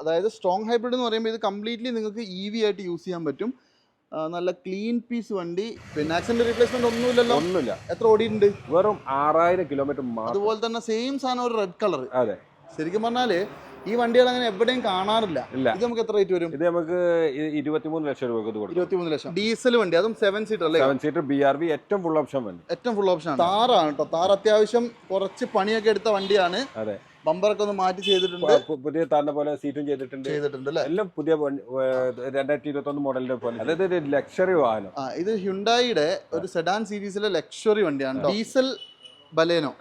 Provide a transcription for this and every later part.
അതായത് strong hybrid എന്ന് പറയുമ്പോൾ ഇത് കംപ്ലീറ്റ്ലി നിങ്ങൾക്ക് ഇ വി ആയിട്ട് യൂസ് ചെയ്യാൻ പറ്റും. നല്ല ക്ലീൻ പീസ് വണ്ടി. പിന്നെ ആക്സിഡന്റ് റീപ്ലേസ്മെന്റ് ഒന്നുമില്ലല്ലോ. ഒന്നുമില്ല. എത്ര ഓടിയിട്ടുണ്ട്? വെറും ആറായിരം കിലോമീറ്റർ അതുപോലെ തന്നെ സെയിം സാധനം ഒരു റെഡ് കളർ അതെ. ശരിക്കും പറഞ്ഞാൽ ഈ വണ്ടികൾ അങ്ങനെ എവിടെയും കാണാറില്ല. ഇത് നമുക്ക് എത്ര റേറ്റ് വരും? ഇത് നമുക്ക് ഇരുപത്തിമൂന്ന് ലക്ഷം രൂപ ഇരുപത്തിമൂന്ന് ലക്ഷം. ഡീസൽ വണ്ടി അതും സെവൻ സീറ്റർ അല്ലേ? Seven seater B R B ഏറ്റവും ഫുൾ ഓപ്ഷൻ വണ്ടി. ഏറ്റവും ഫുൾ ഓപ്ഷൻ താറാണ് കേട്ടോ താർ അത്യാവശ്യം കുറച്ച് പണിയൊക്കെ എടുത്ത വണ്ടിയാണ്. അതെ. ബമ്പറൊക്കെ ഒന്ന് മാറ്റി ചെയ്തിട്ടുണ്ട്. പുതിയ താറിന്റെ പോലെ സീറ്റും ചെയ്തിട്ടുണ്ട്. ചെയ്തിട്ടുണ്ട് അല്ലേ? എല്ലാം പുതിയ രണ്ടായിരത്തി ഇരുപത്തി ഒന്ന് മോഡലിന്റെ പോലെ. അതായത് ഒരു ലക്ഷറി വാഹനം. ആ ഇത് ഹ്യുണ്ടായിയുടെ ഒരു സെഡാൻ സീരീസിലെ ലക്ഷറി വണ്ടിയാണ്. Diesel Baleno.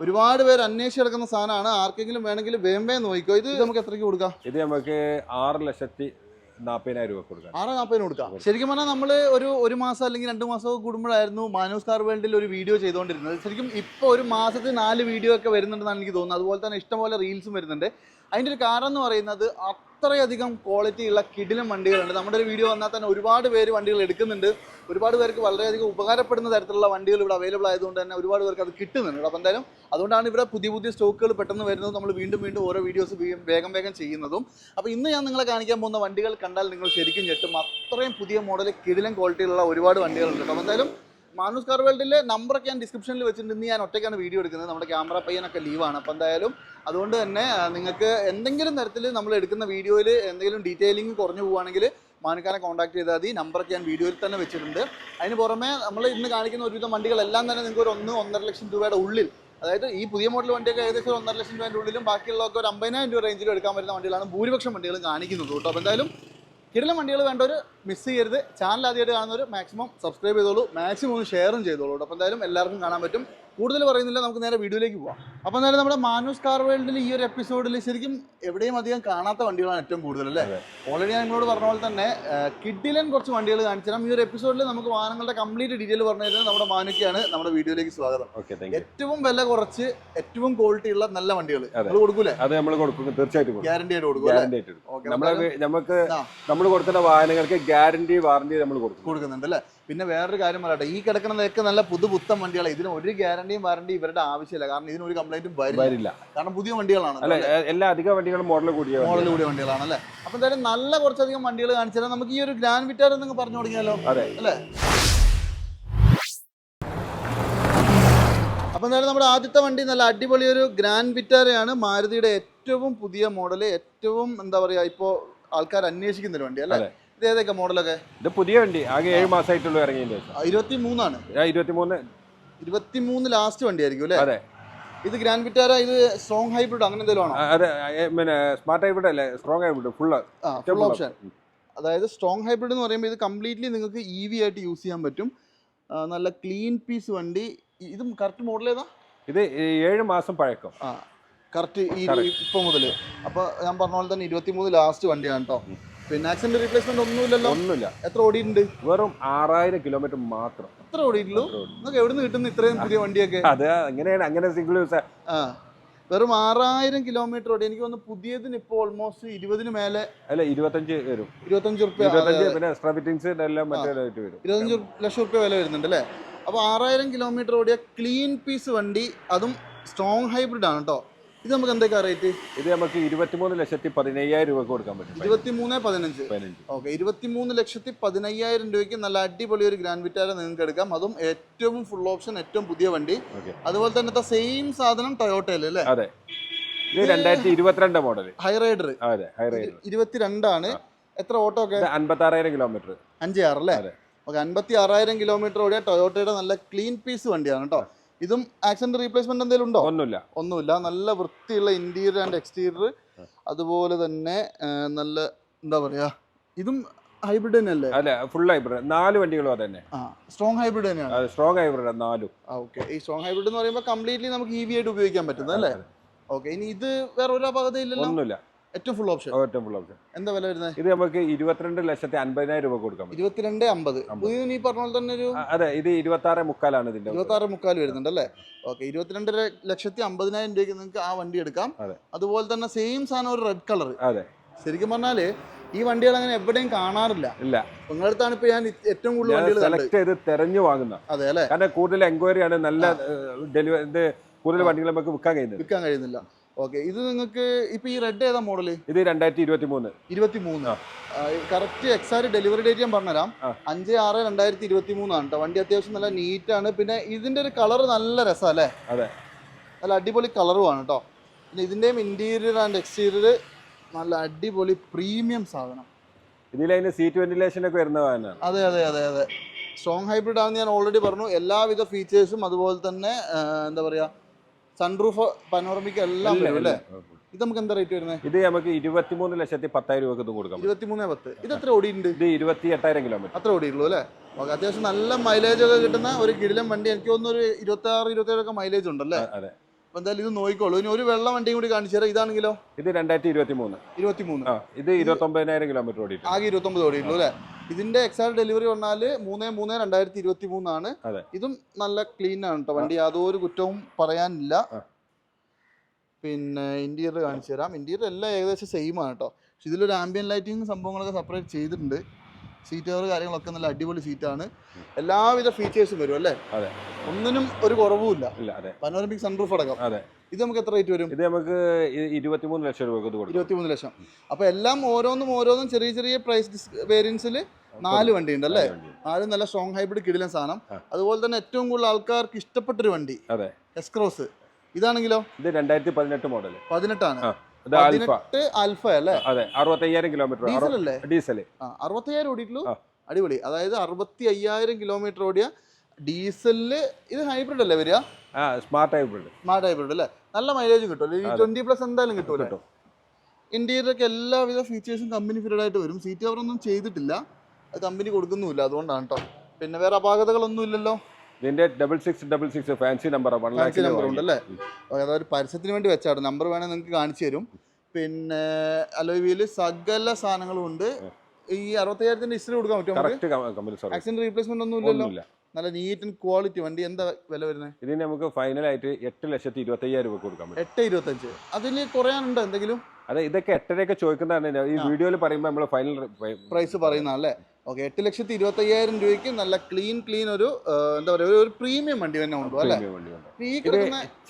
ഒരുപാട് പേര് അന്വേഷിച്ച് കിടക്കുന്ന സാധനമാണ്. ആർക്കെങ്കിലും വേണമെങ്കിൽ വേമ്പേ നോക്കിക്കോ. ഇത് നമുക്ക് എത്രയ്ക്ക് കൊടുക്കാം? ഇത് നമുക്ക് ആറ് ലക്ഷത്തി നാപ്പതിനായിരം രൂപ കൊടുക്കാം ആറ് നാൽപ്പതിന് കൊടുക്കാം? ശരിക്കും പറഞ്ഞാൽ നമ്മൾ ഒരു ഒരു മാസം അല്ലെങ്കിൽ രണ്ട് മാസം കൂടുമ്പോഴായിരുന്നു മാനൂസ് കാർ വേൾഡിൽ ഒരു വീഡിയോ ചെയ്തുകൊണ്ടിരുന്നത്. ശരിക്കും ഇപ്പോൾ ഒരു മാസത്തിൽ നാല് വീഡിയോ ഒക്കെ വരുന്നുണ്ടെന്നാണ് എനിക്ക് തോന്നുന്നത്. അതുപോലെ തന്നെ ഇഷ്ടംപോലെ റീൽസും വരുന്നുണ്ട്. അതിന്റെ ഒരു കാരണം എന്ന് പറയുന്നത് അത്രയധികം ക്വാളിറ്റി ഉള്ള കിടിലും വണ്ടികളുണ്ട്. നമ്മുടെ ഒരു വീഡിയോ വന്നാൽ തന്നെ ഒരുപാട് പേര് വണ്ടികൾ എടുക്കുന്നുണ്ട്. ഒരുപാട് പേർക്ക് വളരെയധികം ഉപകാരപ്പെടുന്ന തരത്തിലുള്ള വണ്ടികൾ ഇവിടെ അവൈലബിൾ ആയതുകൊണ്ട് തന്നെ ഒരുപാട് പേർക്ക് അത് കിട്ടുന്നുണ്ട്. അപ്പോൾ എന്തായാലും അതുകൊണ്ടാണ് ഇവിടെ പുതിയ പുതിയ സ്റ്റോക്കുകൾ പെട്ടെന്ന് വരുന്നത്. നമ്മൾ വീണ്ടും വീണ്ടും ഓരോ വീഡിയോസ് വേഗം വേഗം ചെയ്യുന്നതും. അപ്പോൾ ഇന്ന് ഞാൻ നിങ്ങളെ കാണിക്കാൻ പോകുന്ന വണ്ടികൾ കണ്ടാൽ നിങ്ങൾ ശരിക്കും ഞെട്ടും. അത്രയും പുതിയ മോഡൽ കിടിലം ക്വാളിറ്റിയിലുള്ള ഒരുപാട് വണ്ടികളുണ്ട്. അപ്പോൾ എന്തായാലും മാനൂസ് കാർ വേൾഡിലെ നമ്പറൊക്കെ ഞാൻ ഡിസ്ക്രിപ്ഷനിൽ വെച്ചിട്ടുണ്ട്. ഇന്ന് ഞാൻ ഒറ്റയ്ക്കാണ് വീഡിയോ എടുക്കുന്നത്. നമ്മുടെ ക്യാമറ പയ്യനൊക്കെ ലീവാണ് അപ്പോൾ എന്തായാലും അതുകൊണ്ട് തന്നെ നിങ്ങൾക്ക് എന്തെങ്കിലും തരത്തിൽ നമ്മൾ എടുക്കുന്ന വീഡിയോയിൽ എന്തെങ്കിലും ഡീറ്റെയിലിംഗ് കുറഞ്ഞു പോവുകയാണെങ്കിൽ മാനുക്കാനെ കോൺടാക്ട് ചെയ്താൽ മതി. നമ്പറൊക്കെ ഞാൻ വീഡിയോയിൽ തന്നെ വെച്ചിട്ടുണ്ട്. അതിന് പുറമെ നമ്മൾ ഇന്ന് കാണിക്കുന്ന ഒരുവിധം വണ്ടികളെല്ലാം തന്നെ നിങ്ങൾക്ക് ഒരു ഒന്ന് ഒന്നര ലക്ഷം രൂപയുടെ ഉള്ളിൽ അതായത് ഈ പുതിയ മോഡൽ വണ്ടിയൊക്കെ ഏകദേശം ഒരു ഒന്നര ലക്ഷം രൂപയുടെ ഉള്ളിലും ബാക്കിയുള്ളതൊക്കെ ഒരു അമ്പതിനായിരം രൂപ റേഞ്ചിലും എടുക്കാൻ പറ്റുന്ന വണ്ടികളാണ് ഭൂരിപക്ഷം വണ്ടികളും കാണിക്കുന്നത് കേട്ടോ. അപ്പോൾ എന്തായാലും കിടലം വണ്ടികൾ ഒരു മിസ് ചെയ്യരുത്. ചാനൽ ആദ്യമായിട്ട് കാണുന്നവർ മാക്സിമം സബ്സ്ക്രൈബ് ചെയ്തോളൂ. മാക്സിമം ഒന്ന് ഷെയറും ചെയ്തോളൂ. അപ്പം എന്തായാലും എല്ലാവർക്കും കാണാൻ പറ്റും. കൂടുതൽ പറയുന്നില്ല നമുക്ക് നേരെ വീഡിയോയിലേക്ക് പോവാം. അപ്പോൾ നേരെ നമ്മുടെ മാനൂസ് കാർ വേൾഡിൽ ഈ ഒരു എപ്പിസോഡിൽ ശരിക്കും എവിടെയും അധികം കാണാത്ത വണ്ടികളാണ് ഏറ്റവും കൂടുതൽ അല്ലേ? ഓൾറെഡി ഞാൻ നിങ്ങളോട് പറഞ്ഞ പോലെ തന്നെ കിഡിലൻ കുറച്ച് വണ്ടികൾ കാണിച്ചാൽ ഈ ഒരു എപ്പിസോഡിൽ നമുക്ക് വാഹനങ്ങളുടെ കംപ്ലീറ്റ് ഡീറ്റെയിൽ പറഞ്ഞു തരുന്നത് നമ്മുടെ മാനുക്കാണ് നമ്മുടെ വീഡിയോയിലേക്ക് സ്വാഗതം. ഏറ്റവും വില കുറച്ച് ഏറ്റവും ക്വാളിറ്റി ഉള്ള നല്ല വണ്ടികൾ. കൊടുക്കൂലേ? അത് നമ്മൾ കൊടുക്കും തീർച്ചയായിട്ടും ഗ്യാരണ്ടി ആയിട്ട് കൊടുക്കും അല്ലേ? ഗ്യാരണ്ടി ആയിട്ട് കൊടുക്കും. നമുക്ക് നമ്മൾ കൊടുക്കുന്ന വാഹനങ്ങൾക്ക് ഗ്യാരണ്ടി വാറണ്ടി നമ്മൾ കൊടുക്കും. കൊടുക്കുന്നുണ്ട് അല്ലേ? പിന്നെ വേറൊരു കാര്യം പറയട്ടെ ഈ കിടക്കുന്നതൊക്കെ നല്ല പുതു പുതുപുത്തൻ വണ്ടികളാണ് ഇതിന് ഒരു ഗ്യാരണ്ടിയും വാറണ്ടിയും ഇവരുടെ ആവശ്യമില്ല. കാരണം ഇതിന് ഒരു കംപ്ലൈന്റും വരില്ല. കാരണം പുതിയ വണ്ടികളാണ്. എല്ലാ അധിക വണ്ടികളും മോഡൽ കൂടിയ വണ്ടികളാണ്. മോഡൽ കൂടിയ വണ്ടികളാണ് അല്ലേ? അപ്പൊ എന്തായാലും നല്ല കുറച്ചധികം വണ്ടികൾ കാണിച്ചു തരാം. നമുക്ക് ഈ ഒരു ഗ്രാൻഡ് വിറ്റാർ എന്നൊക്കെ പറഞ്ഞു തുടങ്ങിയാലോ അല്ലേ? അപ്പൊ എന്തായാലും നമ്മുടെ ആദ്യത്തെ വണ്ടി നല്ല അടിപൊളി ഒരു ഗ്രാൻഡ് വിറ്റാരയാണ് മാരുതിയുടെ ഏറ്റവും പുതിയ മോഡൽ ഏറ്റവും എന്താ പറയാ ഇപ്പോ ആൾക്കാർ അന്വേഷിക്കുന്ന ഒരു വണ്ടി അല്ലേ. ഇത് ഏതൊക്കെ മോഡലൊക്കെ? ഇത് പുതിയ വണ്ടി. ആകെ ഏഴ് മാസമായിട്ടുള്ളൂ ഇറങ്ങിയതിന്റെ ഇരുപത്തി മൂന്നാണ് ഇരുപത്തിമൂന്ന് ഇരുപത്തി മൂന്ന് ലാസ്റ്റ് വണ്ടി ആയിരിക്കും അല്ലേ? അതെ. ഇത് ഗ്രാൻഡ് വിറ്റാര ഇത് സ്ട്രോങ് ഹൈബ്രിഡ് അങ്ങനെ എന്തെങ്കിലും ആണോ? അതെ. പിന്നെ സ്മാർട്ട് ഹൈബ്രിഡ് അല്ലേ? സ്ട്രോങ് ഹൈബ്രിഡ് ഫുൾ ഓപ്ഷൻ അതായത് സ്ട്രോങ് ഹൈബ്രിഡ് എന്ന് പറയുമ്പോൾ ഇത് കംപ്ലീറ്റ്ലി നിങ്ങൾക്ക് ഇ വി ആയിട്ട് യൂസ് ചെയ്യാൻ പറ്റും. നല്ല ക്ലീൻ പീസ് വണ്ടി. ഇതും കറക്റ്റ് മോഡൽ ഏതാ? ഇത് ഏഴ് മാസം പഴക്കം. ആ കറക്റ്റ് ഈ ഇപ്പോൾ മുതൽ അപ്പോൾ ഞാൻ പറഞ്ഞ പോലെ തന്നെ ഇരുപത്തി മൂന്ന് ലാസ്റ്റ് വണ്ടിയാണ് കേട്ടോ പിന്നെ ആക്സിഡന്റ് റീപ്ലേസ്മെന്റ് ഒന്നുമില്ലല്ലോ. ഒന്നുമില്ല. എത്ര ഓടിയിട്ടുണ്ട്? വെറും ആറായിരം കിലോമീറ്റർ മാത്രം. എത്ര ഓടിയിട്ടുള്ളൂ? നിങ്ങൾക്ക് എവിടെ നിന്ന് കിട്ടുന്ന ഇത്രയും പുതിയ വണ്ടിയൊക്കെ? അതെ അങ്ങനെയാണ് അങ്ങനെ സിംഗിൾ യൂസ് ആ. വെറും ആറായിരം കിലോമീറ്റർ ഓടി. എനിക്ക് വന്ന് പുതിയതിന് ഇപ്പോൾ ഓൾമോസ്റ്റ് ഇരുപതിന് മേലെ അല്ല ഇരുപത്തഞ്ച് വരും. ഇരുപത്തഞ്ച് റുപ്യ പിന്നെ എക്സ്ട്രാ ഫിറ്റിംഗ്സ് എല്ലാം മറ്റേ വരും. ഇരുപത്തഞ്ച് ലക്ഷം റുപ്യ വില വരുന്നുണ്ട് അല്ലേ? അപ്പോൾ ആറായിരം കിലോമീറ്റർ ഓടിയ ക്ലീൻ പീസ് വണ്ടി അതും സ്ട്രോങ് ഹൈബ്രിഡ് ആണ് കേട്ടോ ഇത് നമുക്ക് എന്തൊക്കെയാ റേറ്റ് ഇത് നമുക്ക് ഇരുപത്തിമൂന്ന് ലക്ഷത്തി പതിനയ്യായിരം രൂപ കൊടുക്കാൻ പറ്റും. ഇരുപത്തി മൂന്ന് പതിനഞ്ച്. ഓക്കെ ഇരുപത്തി മൂന്ന് ലക്ഷത്തി പതിനയ്യായിരം രൂപയ്ക്ക് നല്ല അടിപൊളി ഒരു ഗ്രാൻഡ് വിറ്റാര നിങ്ങൾക്ക് എടുക്കാം. അതും ഏറ്റവും ഫുൾ ഓപ്ഷൻ ഏറ്റവും പുതിയ വണ്ടി. അതുപോലെ തന്നെ സെയിം സാധനം ടൊയോട്ടയിൽ അല്ലേ? അതെ. ഇത് രണ്ടായിരത്തി ഇരുപത്തിരണ്ട് മോഡൽ ഹൈ റൈഡർ അതെ ഹൈ റൈഡർ ഇരുപത്തിരണ്ടാണ്. എത്ര ഓട്ടോ ഒക്കെ? അൻപത്തി ആറായിരം കിലോമീറ്റർ അഞ്ച് ആറ് അല്ലേ. ഓക്കെ അൻപത്തി ആറായിരം കിലോമീറ്റർ ഓടിയ ടൊയോട്ടയുടെ നല്ല ക്ലീൻ പീസ് വണ്ടിയാണ് കേട്ടോ. ഇതും ആക്സിഡന്റ് റീപ്ലേസ്മെന്റ് എന്തെങ്കിലും ഉണ്ടോ? ഒന്നുമില്ല. ഒന്നുമില്ല. നല്ല വൃത്തിയുള്ള ഇന്റീരിയർ ആൻഡ് എക്സ്റ്റീരിയർ അതുപോലെ തന്നെ നല്ല എന്താ പറയാ ഇതും ഹൈബ്രിഡ് തന്നെയല്ലേ? അല്ല ഫുൾ ഹൈബ്രിഡ് നാല് വണ്ടികളും അതന്നെ. തന്നെ സ്ട്രോങ് ഹൈബ്രിഡ് തന്നെയാണ്. സ്ട്രോങ് ഹൈബ്രിഡ് നാലും. ഓക്കെ ഈ സ്ട്രോങ് ഹൈബ്രിഡ് എന്ന് പറയുമ്പോൾ കംപ്ലീറ്റ്ലി നമുക്ക് ഇ വി ആയിട്ട് ഉപയോഗിക്കാൻ പറ്റുന്നത് അല്ലേ? ഓക്കെ ഇനി ഇത് വേറെ ഒരു അപകടം ഇല്ലല്ലോ? ഒന്നുമില്ല. ഏറ്റവും ഫുൾ ഓപ്ഷൻ ഏറ്റവും ഫുൾ ഓപ്ഷൻ എന്താ വില വരുന്നത് ഇത് നമുക്ക് ഇരുപത്തിരണ്ട് ലക്ഷത്തി അൻപതിനായിരം രൂപ കൊടുക്കാൻ പറ്റും ഇരുപത്തിരണ്ട് അമ്പത്. നീ പറഞ്ഞ പോലെ തന്നെ ഒരു അതെ ഇത് ഇരുപത്തി ആറ് മുക്കാലാണ് ഇതിന്റെ ഇരുപത്തി ആറ് മുക്കാൽ വരുന്നുണ്ട് അല്ലേ? ഓക്കെ ഇരുപത്തിരണ്ട് ലക്ഷത്തി അമ്പതിനായിരം രൂപയ്ക്ക് നിങ്ങൾക്ക് ആ വണ്ടി എടുക്കാം. അതെ. അതുപോലെ തന്നെ സെയിം സാധനം ഒരു റെഡ് കളർ അതെ. ശരിക്കും പറഞ്ഞാൽ ഈ വണ്ടികൾ അങ്ങനെ എവിടെയും കാണാറില്ല. ഇല്ല. നിങ്ങളുടെ അടുത്താണ് ഇപ്പൊ ഞാൻ ഏറ്റവും കൂടുതൽ വണ്ടികൾ സെലക്ട് ചെയ്ത് തെരഞ്ഞു വാങ്ങുന്ന അതെ അല്ലെ? കാരണം കൂടുതൽ എൻക്വയറി ആണ് നല്ല ഡെലിവറി കൂടുതൽ വണ്ടികൾ നമുക്ക് വിൽക്കാൻ കഴിയുന്നില്ല വിൽക്കാൻ കഴിയുന്നില്ല. ഓക്കെ ഇത് നിങ്ങൾക്ക് ഇപ്പൊ ഈ റെഡ് ഏതാ മോഡൽ ഇത് രണ്ടായിരത്തി ഇരുപത്തി മൂന്ന് ഇരുപത്തി മൂന്ന് കറക്റ്റ് എക്സാക്ട് ഡെലിവറി ഡേറ്റ് ഞാൻ പറഞ്ഞുതരാം. അഞ്ച് ആറ് രണ്ടായിരത്തി ഇരുപത്തി മൂന്നാണ് കേട്ടോ വണ്ടി അത്യാവശ്യം നല്ല നീറ്റ് ആണ്. പിന്നെ ഇതിന്റെ ഒരു കളർ നല്ല രസമാണ് അല്ലേ? അതെ. നല്ല അടിപൊളി കളറുമാണ് കേട്ടോ പിന്നെ ഇതിന്റെയും ഇന്റീരിയർ ആൻഡ് എക്സ്റ്റീരിയർ നല്ല അടിപൊളി പ്രീമിയം സാധനം. ഇതിലതിന് സീറ്റ് വെന്റിലേഷൻ ഒക്കെ വരുന്ന അതെ അതെ അതെ അതെ. സ്ട്രോങ് ഹൈബ്രിഡ് ആണെന്ന് ഞാൻ ഓൾറെഡി പറഞ്ഞു. എല്ലാവിധ ഫീച്ചേഴ്സും അതുപോലെ തന്നെ എന്താ പറയാ സൺറൂഫ് പനോറമിക് എല്ലാം വരും അല്ലേ? ഇത് നമുക്ക് എന്താ റേറ്റ് വരുന്നത് ഇത് നമുക്ക് ഇരുപത്തിമൂന്ന് ലക്ഷത്തി പത്തായിരം രൂപ കൊടുക്കാം. ഇരുപത്തിമൂന്ന് പത്ത്. ഇത് എത്ര ഓടിയുണ്ട് ഇത് ഇരുപത്തി എട്ടായിരം കിലോമീറ്റർ അത്ര ഓടിയുള്ളൂ അല്ലേ? ഓക്കെ അത്യാവശ്യം നല്ല മൈലേജ് ഒക്കെ കിട്ടുന്ന ഒരു കിടിലം വണ്ടി. എനിക്ക് തോന്നുന്നു ഒരു ഇരുപത്തി ആറ് ഇരുപത്തി ഏഴൊക്കെ മൈലേജ് ഉണ്ടല്ലേ അതെ. എന്തായാലും ഇത് നോക്കിക്കോളൂ. ഇനി ഒരു വെള്ള വണ്ടിയും കൂടി കാണിച്ചു തരാം. ഇതാണെങ്കിലോ? ഇത് രണ്ടായിരത്തി ഇരുപത്തി മൂന്ന് ഇരുപത്തി മൂന്ന് ഇത് ഇരുപത്തി ഒമ്പതിനായിരം കിലോമീറ്റർ ഓടി ആകെ ഇരുപത്തൊമ്പത് ഓടിയിട്ടുള്ളൂ അല്ലേ? ഇതിന്റെ എക്സാക്ട് ഡെലിവറി പറഞ്ഞാൽ മൂന്ന് മൂന്ന് രണ്ടായിരത്തി ഇരുപത്തി മൂന്നാണ് ഇതും നല്ല ക്ലീൻ ആണ് കേട്ടോ വണ്ടി. യാതൊരു കുറ്റവും പറയാനില്ല. പിന്നെ ഇന്റീരിയർ കാണിച്ചു തരാം. ഇന്റീരിയർ എല്ലാം ഏകദേശം സെയിം ആണ് കേട്ടോ പക്ഷെ ഇതിലൊരു ആംബിയൻ ലൈറ്റിംഗ് സംഭവങ്ങളൊക്കെ സെപ്പറേറ്റ് ചെയ്തിട്ടുണ്ട്. സീറ്റ് കവർ കാര്യങ്ങളൊക്കെ നല്ല അടിപൊളി സീറ്റാണ് എല്ലാവിധ ഫീച്ചേഴ്സും വരും അല്ലേ? അതെ. ഒന്നിനും ഒരു കുറവുമില്ല. പനോരമിക് സൺറൂഫ് അടക്കം. അതെ. ഇത് നമുക്ക് എത്ര റേറ്റ് വരും? ഇത് നമുക്ക് ഇരുപത്തിമൂന്ന് ലക്ഷം രൂപ ഇരുപത്തിമൂന്ന് ലക്ഷം. അപ്പൊ എല്ലാം ഓരോന്നും ഓരോന്നും ചെറിയ ചെറിയ പ്രൈസ് വേരിയൻസിൽ നാല് വണ്ടി ഉണ്ട് അല്ലേ? നാല് നല്ല സ്ട്രോങ് ഹൈബ്രിഡ് കിടിലൻ സാധനം. അതുപോലെ തന്നെ ഏറ്റവും കൂടുതൽ ആൾക്കാർക്ക് ഇഷ്ടപ്പെട്ടൊരു വണ്ടി. അതെ. എസ്ക്രോസ് ഇതാണെങ്കിലോ? ഇത് രണ്ടായിരത്തി പതിനെട്ട് മോഡൽ പതിനെട്ടാണ്. പതിനെട്ട് ആൽഫ അല്ലേ? അതെ അറുപത്തയ്യായിരം കിലോമീറ്റർ. ഡീസൽ അല്ലേ? ഡീസൽ അറുപത്തയ്യായിരം ഓടിയിട്ടുള്ളൂ. അടിപൊളി. അതായത് അറുപത്തി അയ്യായിരം കിലോമീറ്റർ ഓടിയ ഡീസലിൽ ഇത് ഹൈബ്രിഡ് അല്ലേ വരിക? Smart hybrid. സ്മാർട്ട് ഹൈബ്രിഡ് അല്ലേ? നല്ല മൈലേജും കിട്ടും ട്വന്റി പ്ലസ് എന്തായാലും കിട്ടും കേട്ടോ. ഇന്റീരിയറൊക്കെ എല്ലാവിധ ഫീച്ചേഴ്സും കമ്പനി ഫിറ്റഡ് ആയിട്ട് വരും. സീറ്റ് കവറൊന്നും ചെയ്തിട്ടില്ല. അത് കമ്പനി കൊടുക്കുന്നുമില്ല. അതുകൊണ്ടാണ് കേട്ടോ പിന്നെ വേറെ അപാകതകളൊന്നും ഇല്ലല്ലോ? ഇതിന്റെ double six double six fancy number one fancy number ഉണ്ട് അല്ലേ ഒരു പരസ്യത്തിന് വേണ്ടി വെച്ചാണ്. നമ്പർ വേണേൽ നിങ്ങൾക്ക് കാണിച്ചു തരും. പിന്നെ അലോവിയിൽ സകല സാധനങ്ങളും ഉണ്ട്. ഈ അറുപത്തയ്യായിരത്തിന്റെ ഹിസ്റ്ററി കൊടുക്കാൻ പറ്റുമോ ആക്സിഡന്റ് റീപ്ലേസ്മെന്റ് ഒന്നും ഇല്ലല്ലോ. നല്ല നീറ്റ് ആൻഡ് ക്വാളിറ്റി വണ്ടി എന്താ വില വരുന്നത് ഇതിന് നമുക്ക് ഫൈനലായിട്ട് എട്ട് ലക്ഷത്തി ഇരുപത്തയ്യായിരം രൂപ കൊടുക്കാൻ പറ്റും. എട്ട് ഇരുപത്തഞ്ച്. അതിൽ കുറയാനുണ്ടോ എന്തെങ്കിലും? അതെ ഇതൊക്കെ എട്ടരയൊക്കെ ചോദിക്കുന്നതാണ്. ഈ വീഡിയോയിൽ പറയുമ്പോൾ നമ്മൾ ഫൈനൽ പ്രൈസ് പറയുന്ന അല്ലേ? ഓക്കെ എട്ട് ലക്ഷത്തി ഇരുപത്തി അയ്യായിരം രൂപയ്ക്ക് നല്ല ക്ലീൻ ക്ലീൻ ഒരു എന്താ പറയുക ഒരു പ്രീമിയം വണ്ടി തന്നെ ഉണ്ടോ അല്ലേ?